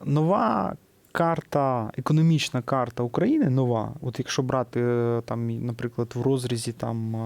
Нова карта, економічна карта України нова. От якщо брати е, там, наприклад, в розрізі там е,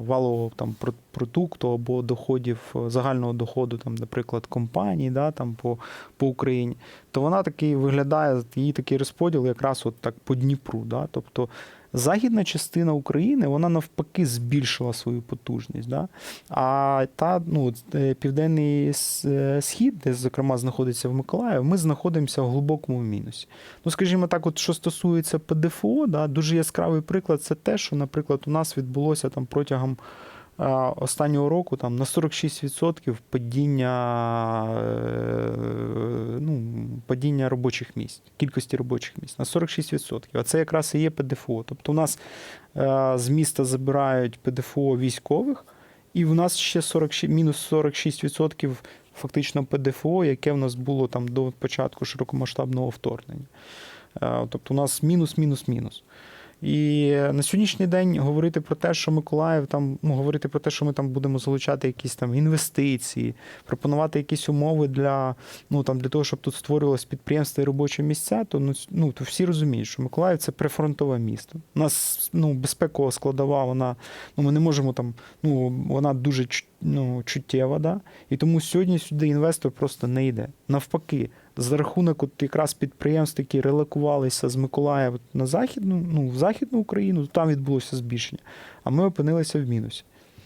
валового там продукту або доходів е, загального доходу, там, наприклад, компаній, да, там по, по Україні, то вона такий виглядає, її такий розподіл якраз от так по Дніпру. Да? Тобто західна частина України вона навпаки збільшила свою потужність. Да? А та ну, е, південний е, схід, де, зокрема, знаходиться в Миколаїв, ми знаходимося в глибокому мінусі. Ну, скажімо так, от що стосується ПДФО, да, дуже яскравий приклад це те, що, наприклад, у нас відбулося там протягом останнього року там, на 46% падіння, е, падіння робочих місць, кількості робочих місць на 46%. А це якраз і є ПДФО. Тобто у нас е, з міста забирають ПДФО військових, і в нас ще 46, мінус 46% фактично ПДФО, яке в нас було там до початку широкомасштабного вторгнення. Е, Тобто у нас мінус, мінус, мінус. І на сьогоднішній день говорити про те, що Миколаїв там, ну, говорити про те, що ми там будемо залучати якісь там інвестиції, пропонувати якісь умови для, ну, там, для того, щоб тут створювалось підприємства і робочі місця, то, ну, ну, то всі розуміють, що Миколаїв це прифронтове місто. У нас ну, безпекова складова, вона, ну, ми не можемо там, ну, вона дуже ну, чуттєва, да? і тому сьогодні сюди інвестор просто не йде. Навпаки, за рахунок от якраз підприємств, які релокувалися з Миколаєва на західну, ну, в західну Україну, там відбулося збільшення. А ми опинилися в мінусі.